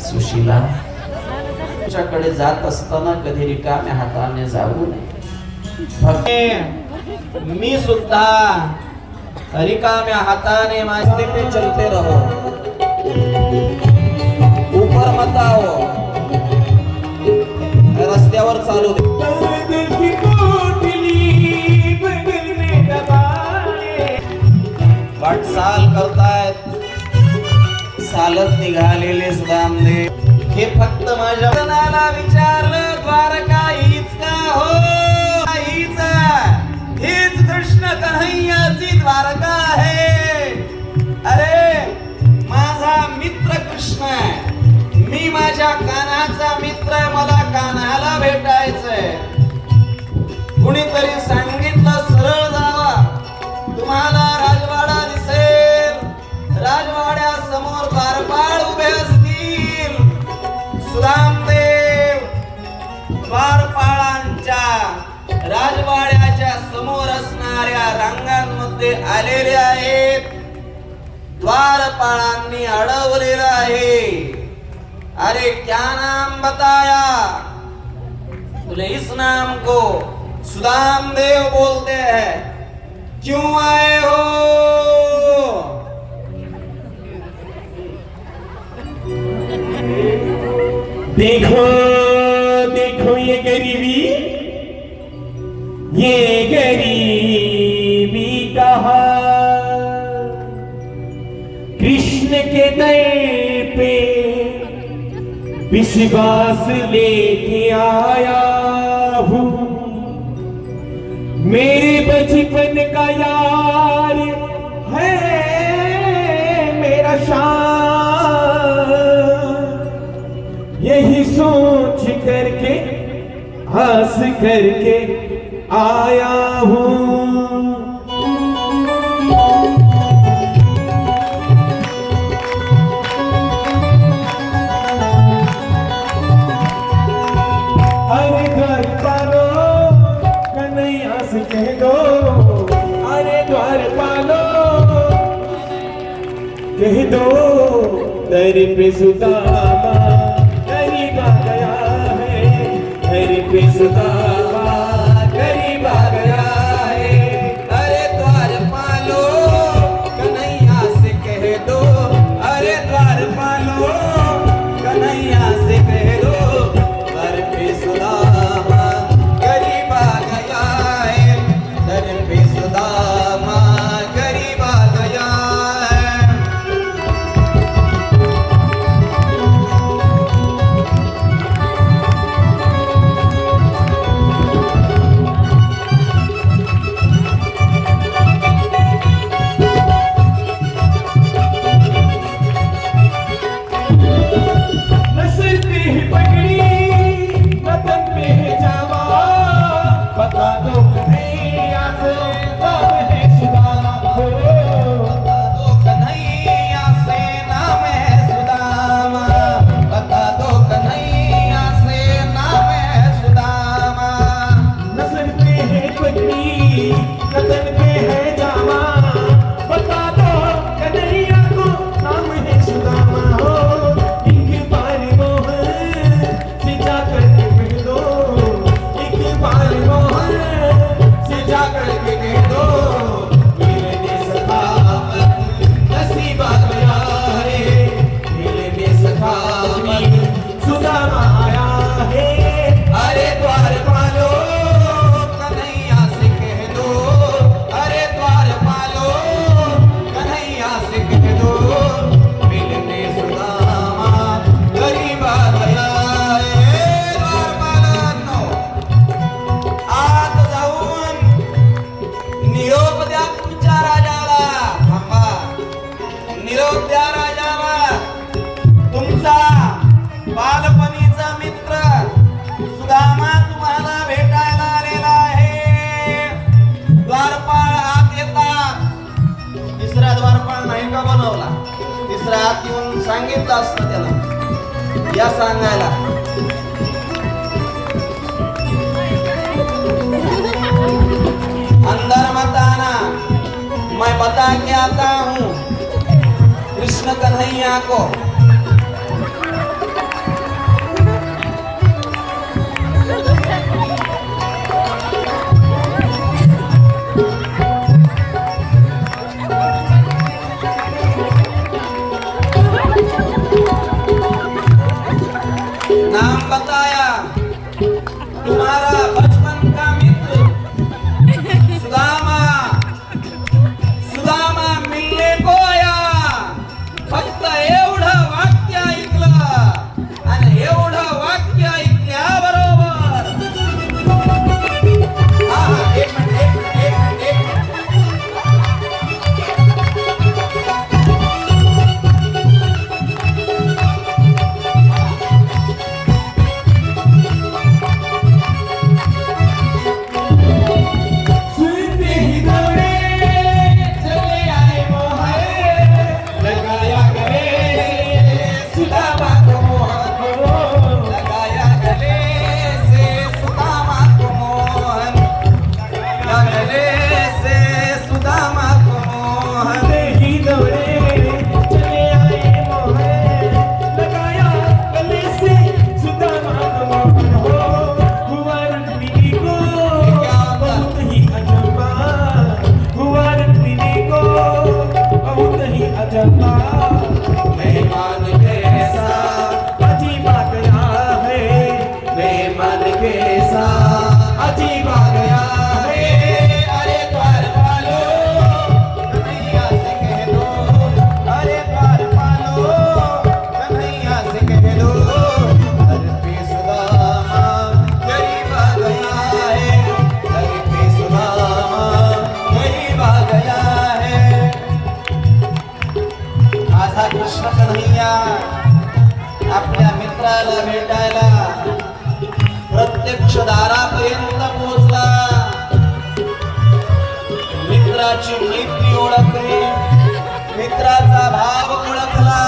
सुशीला. तुझ्याकडे जात असताना कधी रिकाम्या हाताने जाऊ नये. मी सुद्धा रिकाम्या हाताने माझे पे चलते रहो. ऊपर मत रस्त्यावर चालू दे. वाटचाल करत. चालत निघालेले सुदामदेव हे फक्त माझ्या मनाला विचारलं द्वारका हीच का हो? हीच हीच कृष्ण कन्हैयाची द्वारका आहे. अरे माझा मित्र कृष्ण आहे. राजवाड्याच्या समोर असणाऱ्या रांगांमध्ये आलेले आहेत द्वारपाळांनी अडवलेलं आहे. अरे क्या नाम बताया? बोले इस नाम को सुदाम देव बोलते हैं. क्यों आए हो? देखो देखो ये गरीबी। ये गरीबी कहा? कृष्ण के दर पे विश्वास लेके आया हूँ। मेरे बचपन का यार है मेरा शान। यही सोच करके, हंस करके आया हूँ। अरे द्वार पालो कन्हैया से कह दो। अरे द्वार पालो कह दो। दर पे सुदामा तिसरा आत येऊन सांगितलं असत त्याला. या सांगायला. अंदर मत आना मैं बता के आता हूँ? कृष्ण कन्हैया को. कन्हैया आपल्या मित्राला भेटायला प्रत्यक्ष दारापर्यंत पोहोचला. मित्राची मैत्री ओळखली मित्राचा भाव ओळखला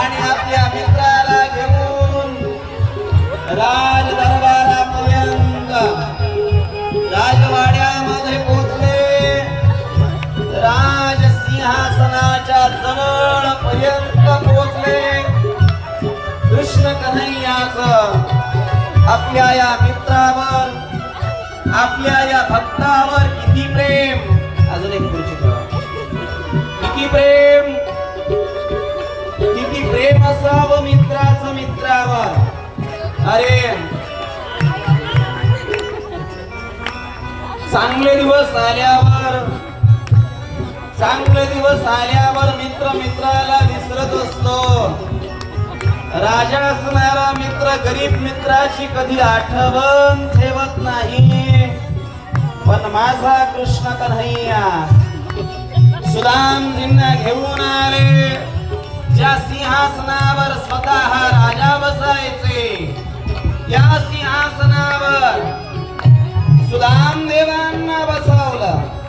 आणि आपल्या मित्राला घेऊन राज जवळ पर्यंत पोहोचले. कृष्ण कन्हैयाच आपल्या या मित्रावर आपल्या या भक्तावर किती प्रेम. अजून एक किती प्रेम. किती प्रेम असावं मित्राच मित्रावर. अरे. चांगले दिवस आल्यावर चांगले दिवस आल्यावर मित्र मित्राला विसरत असतो. राजा असणारा मित्र गरीब मित्राची कधी आठवण ठेवत नाही. पण माझा कृष्ण कन्हैया सुदामजींना घेऊन आले. ज्या सिंहासनावर स्वतः राजा बसायचे या सिंहासनावर सुदाम देवांना बसवलं.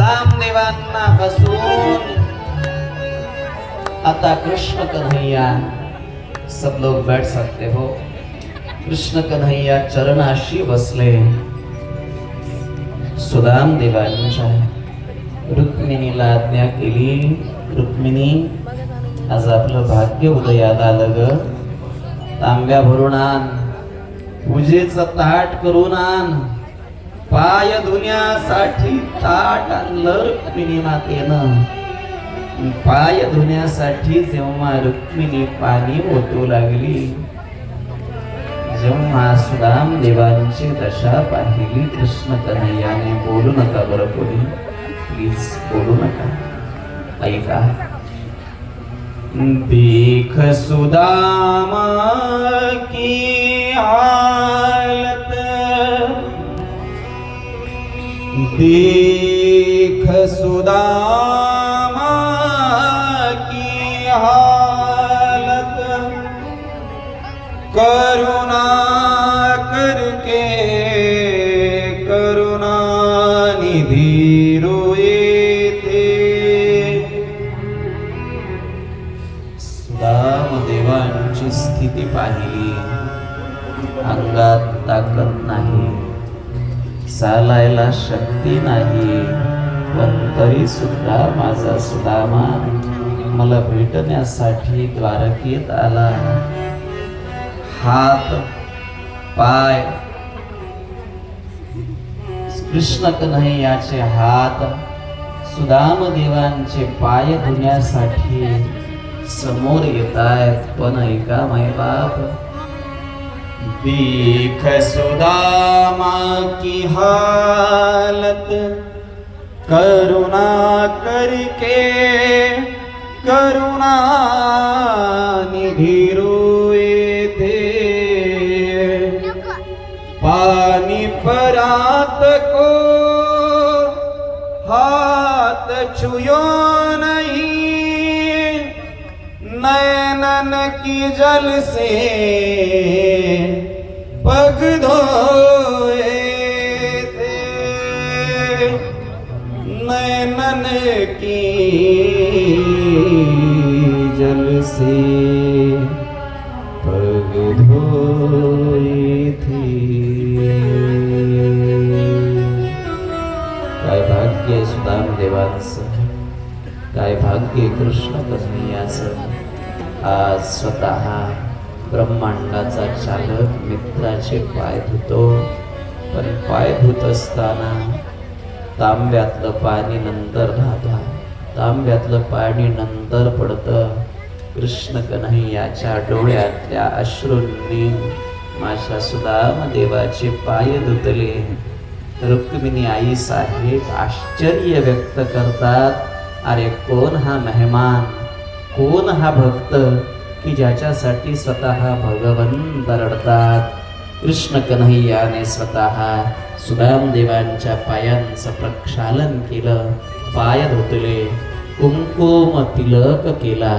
सुदाम बसून. आता कृष्ण कन्हैया सब लोग बैठ सकते हो. कृष्ण कन्हैया चरणाशी बसले. सुदाम देवांच्या रुक्मिणीला आज्ञा केली. रुक्मिणी आज आपलं भाग्य उदयात आलं ग. तांब्या भरून आण. पूजेचं ताट करून आण. पाय धुण्यासाठी ताट आणलं रुक्मिणी मातेनं. पाय धुण्यासाठी जेव्हा रुक्मिणी पाणी ओतू लागली जेव्हा सुदाम देवांची दशा पाहिली कृष्ण कन्हैयाने बोलू नका बरं कोणी. प्लीज बोलू नका. ऐका. देख सुदाम देख सुदाम चालायला शक्ती नाही. पण तरी सुद्धा माझा सुदामा मला भेटण्यासाठी द्वारकेत आला. हात पाय कृष्ण कन्हैयाचे हात सुदाम देवांचे पाय धुण्यासाठी समोर येत आहेत पण ऐका बाप देख सुदामा की हालत करुणा करके करुणा निधि रोए थे पानी परात को हाथ छुयो नहीं नैनन की जल से पग धोए थे। नैनन की जल से पग धोए थे। काय भाग्य सुदाम देवांचं काय भाग्य कृष्ण कन्हैयाचं आज स्वतः ब्रह्मांडाचा चालक मित्राचे पाय धुतो. पण पाय धुत असताना तांब्यातलं पाणी नंतर राहता तांब्यातलं पाणी नंतर पडतं. कृष्ण कन्हैयाच्या डोळ्यातल्या अश्रूंनी माझ्या सुदाम देवाचे पाय धुतले. रुक्मिणी आई साहेब आश्चर्य व्यक्त करतात. अरे कोण हा मेहमान? कोण हा भक्त? की ज्याच्यासाठी स्वतः भगवंत रडतात कृष्ण कन्हैयाने स्वतः सुदामदेवांच्या पायांचं प्रक्षालन केलं. पाय धुतले कुंकुम तिलक केला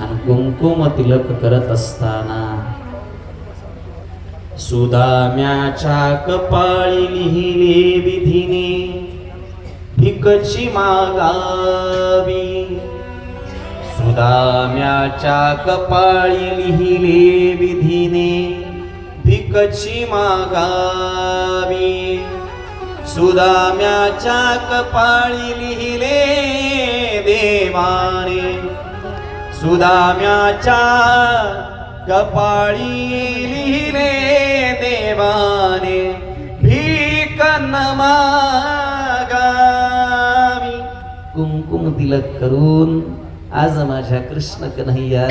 आणि कुंकुम तिलक करत असताना सुदाम्याच्या कपाळी लिहिले विधीने भिकची मागावी. सुदाम्याच्या कपाळी लिहिले विधीने भिकची मागावी. सुदाम्याच्या कपाळी लिहिले देवाने सुदाम्याच्या कपाळी लिहिले देवाने भीक नमागावी कुंकुम तिलक करून आज माझ्या कृष्ण कन्हैया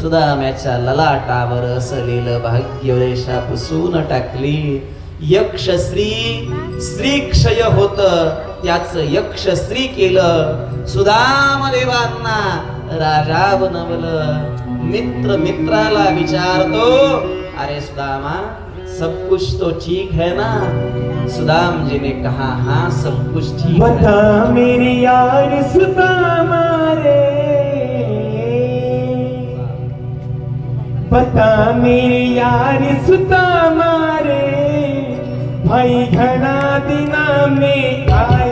सुदाम्याच्या ललाटावर असलेलं भाग्यरेषा पुसून टाकली. यक्ष श्री क्षय होत. त्याच यक्ष श्री केलं. सुदाम देवांना राजा बनवलं. मित्र मित्राला विचारतो अरे सुदामा सब कुछ तो ठीक है ना? सुदाम जी ने कहा हाँ सब कुछ ठीक है. मेरी यार सुदामा रे। पता मेरी यार सुता मारे। भाई घना दिना में आए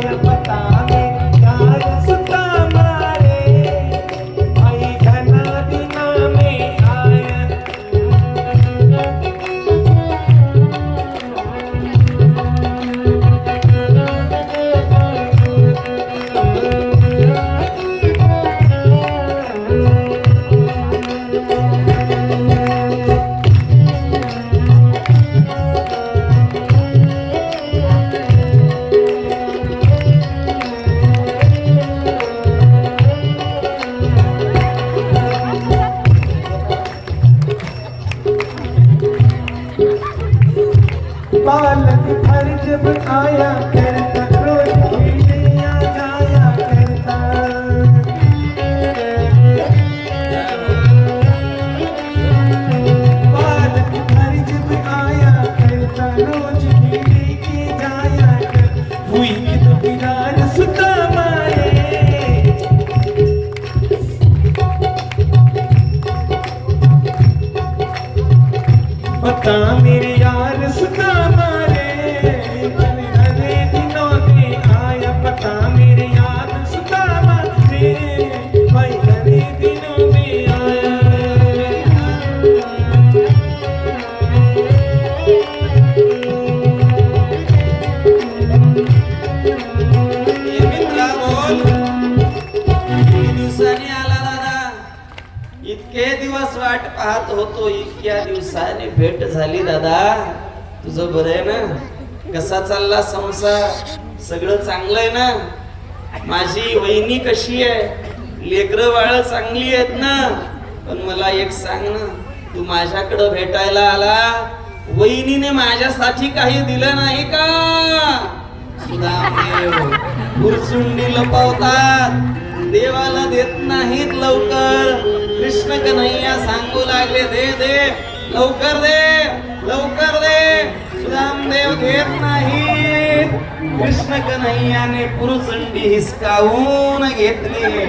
चालला संसार सगळं चांगलं आहे ना? माझी वहिनी कशी आहे? लेकर बाळ चांगली आहेत ना? पण मला एक सांग ना तू माझ्याकडं भेटायला आला? वहिनीने माझ्यासाठी काही दिलं नाही का? सुदामदेव गुरसुंडी लपवतात. देवाला देत नाहीत लवकर. कृष्ण कन्हैया सांगू लागले दे दे लवकर दे लवकर दे. रामदेव देत नाहीत कृष्ण कन्हैयाने पुरुचंडी हिसकावून घेतली.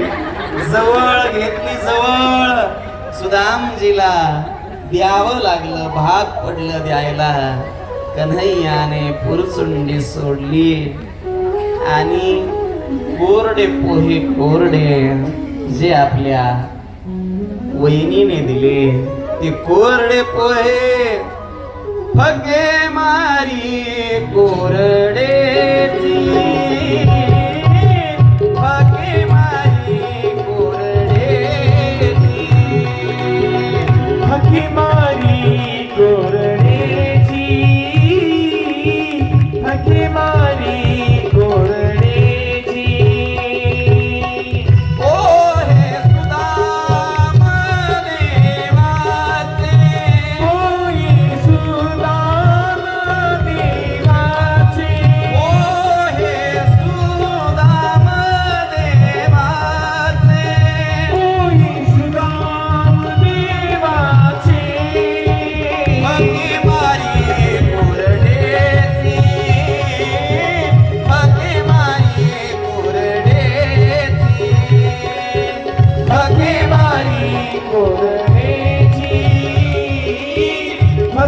जवळ घेतली जवळ. सुदामजीला द्यावं लागलं भाग पडलं द्यायला. कन्हैयाने पुरचुंडी सोडली. आणि कोरडे पोहे कोरडे जे आपल्या वहिनीने दिले ते कोरडे पोहे फगे मारी कोरडे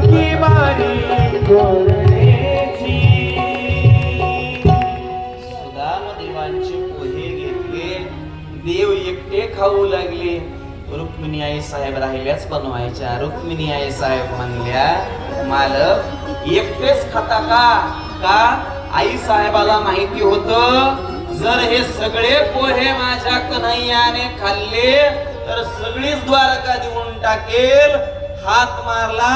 सखी बारी पोहे घेतले देव एकटे खाऊ लागले. रुक्मिणी आई साहेब राहिल्याच बनवायच्या. रुक्मिणी आई साहेब म्हणल्या मालक एकटेच खाता का? का आई साहेबाला माहिती होतं? जर हे सगळे पोहे माझ्या कन्हैयाने खाल्ले तर सगळीच द्वारका देऊन टाकेल. हात मारला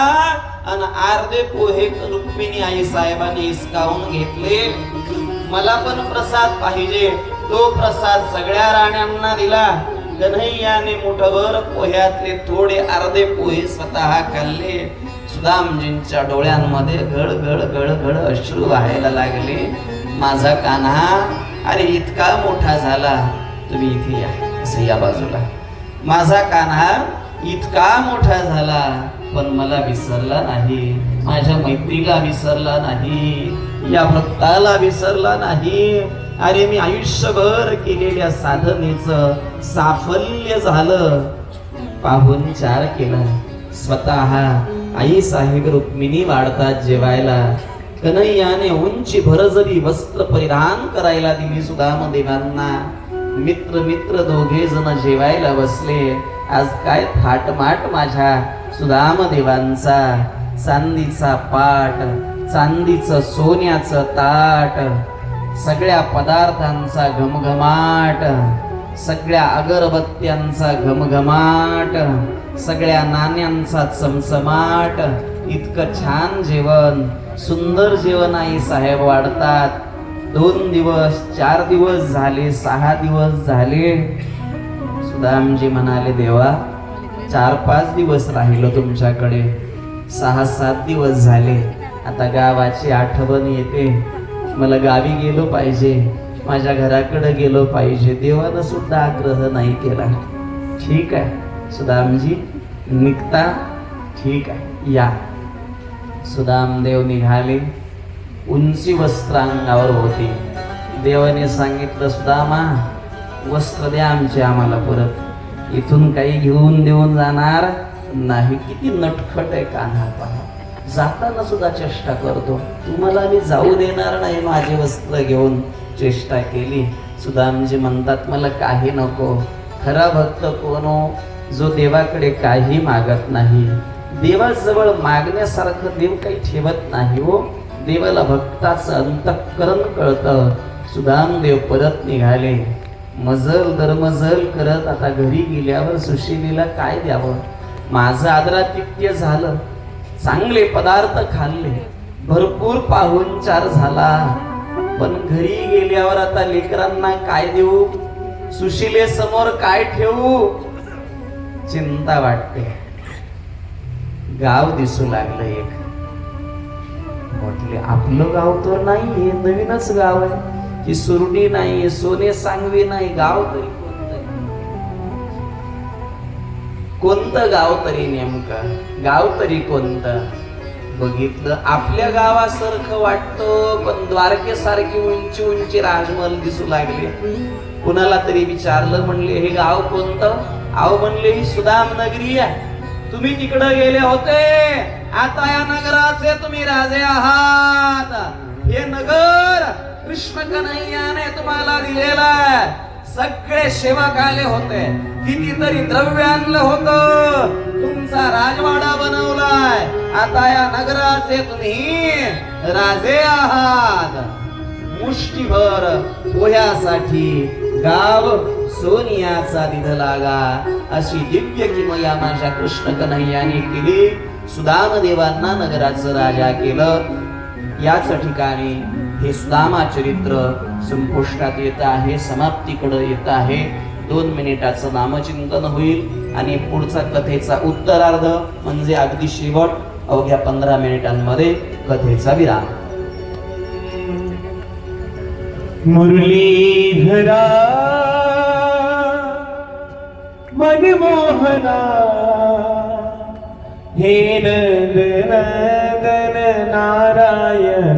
आणि अर्धे पोहे रुक्मिणी आई साहेबांनी हिसकावून घेतले. मला पण प्रसाद पाहिजे. तो प्रसाद सगळ्या राण्यांना दिला. कन्हैयाने मुठभर पोह्यातले थोडे अर्धे पोहे स्वतः खाल्ले. सुदामजींच्या डोळ्यांमध्ये गळ गळ गळ गळ अश्रू व्हायला लागले. माझा कान्हा अरे इतका मोठा झाला. तुम्ही इथे या. असं या बाजूला. माझा कान्हा इतका मोठा झाला. पण मला विसरला नाही. माझ्या मैत्रीला विसरला नाही. या भक्ताला विसरला नाही. अरे मी आयुष्यभर केलेल्या साधनेचं साफल्य झालं. पाहून चार केला. स्वतः आई साहेब रुक्मिणी वाढतात जेवायला. कन्हैयाने उंची भरजरी वस्त्र परिधान करायला दिली सुदाम देवांना. मित्र मित्र दोघे जण जेवायला बसले. आज काय थाटमाट माझ्या सुदामदेवांचा चांदीचा पाट चांदीचं सोन्याचं ताट सगळ्या पदार्थांचा घमघमाट सगळ्या अगरबत्त्यांचा घमघमाट सगळ्या नाण्यांचा चमचमाट. इतकं छान जेवण सुंदर जेवण आई साहेब वाढतात. दोन दिवस चार दिवस झाले सहा दिवस झाले. सुदामजी म्हणाले देवा चार पाच दिवस राहिलो तुमच्याकडे. सहा सात दिवस झाले. आता गावाची आठवण येते. मला गावी गेलो पाहिजे. माझ्या घराकडे गेलो पाहिजे. देवानं सुद्धा आग्रह नाही केला. ठीक आहे. सुदामजी निघता. ठीक आहे. या. सुदामदेव निघाले. उंची वस्त्रांगावर होती. देवाने सांगितलं सुदामा वस्त्र द्या आमचे आम्हाला परत. इथून काही घेऊन देऊन जाणार नाही. किती नटखट आहे कान्हा पहा. जाताना सुद्धा चेष्टा करतो. तुम्हाला मी जाऊ देणार नाही माझे वस्त्र घेऊन. चेष्टा केली. सुदामजी म्हणतात मला काही नको. खरा भक्त कोणो जो देवाकडे काही मागत नाही. देवाजवळ मागण्यासारखं देव काही ठेवत नाही हो. देवाला भक्ताचं अंतःकरण कळतं. सुदाम देव परत निघाले. मजल दरमजल करत आता घरी गेल्यावर सुशिलीला काय द्यावं? माझं आदरातिथ्य झालं. चांगले पदार्थ खाल्ले. भरपूर पाहुणचार झाला. पण घरी गेल्यावर आता लेकरांना काय देऊ? सुशिले समोर काय ठेवू? चिंता वाटते. गाव दिसू लागलं एक. म्हटले आपलं गाव तर नाही हे नवीनच गाव आहे. ही सुरडी नाही सोने सांगवी नाही गाव तरी कोणतं कोणतं गाव तरी नेमकं? गाव तरी कोणतं? बघितलं आपल्या गावासारखं वाटतं पण द्वारकेसारखी उंची उंची राजमहल दिसू लागले. कुणाला तरी विचारलं म्हणले हे गाव कोणतं? आव म्हणले ही सुदाम नगरी आहे. तुम्ही तिकडे गेले होते. आता या नगराचे तुम्ही राजे आहात. हे नगर कृष्ण कन्हैयाने तुम्हाला दिलेला सगळे सेवक आले होते. कितीतरी द्रव्य आणलं होतं. तुमचा राजवाडा बनवलाय. आता या नगराचे तुम्ही राजे आहात. मुष्टीभर पोह्यासाठी गाव सोनियाचा दिध लागा. अशी दिव्य किमया माझ्या कृष्ण कन्हैयाने केली. सुदाम देवांना नगराचं राजा केलं. याच ठिकाणी हे सुदामा चरित्र संपुष्टात येत आहे समाप्तीकडं येत आहे. दोन मिनिटाचं नामचिंतन होईल आणि पुढचा कथेचा उत्तरार्ध म्हणजे अगदी शेवट अवघ्या पंधरा मिनिटांमध्ये कथेचा विराम. मुरलीधरा मनमोहना हे नंद नंदन नारायण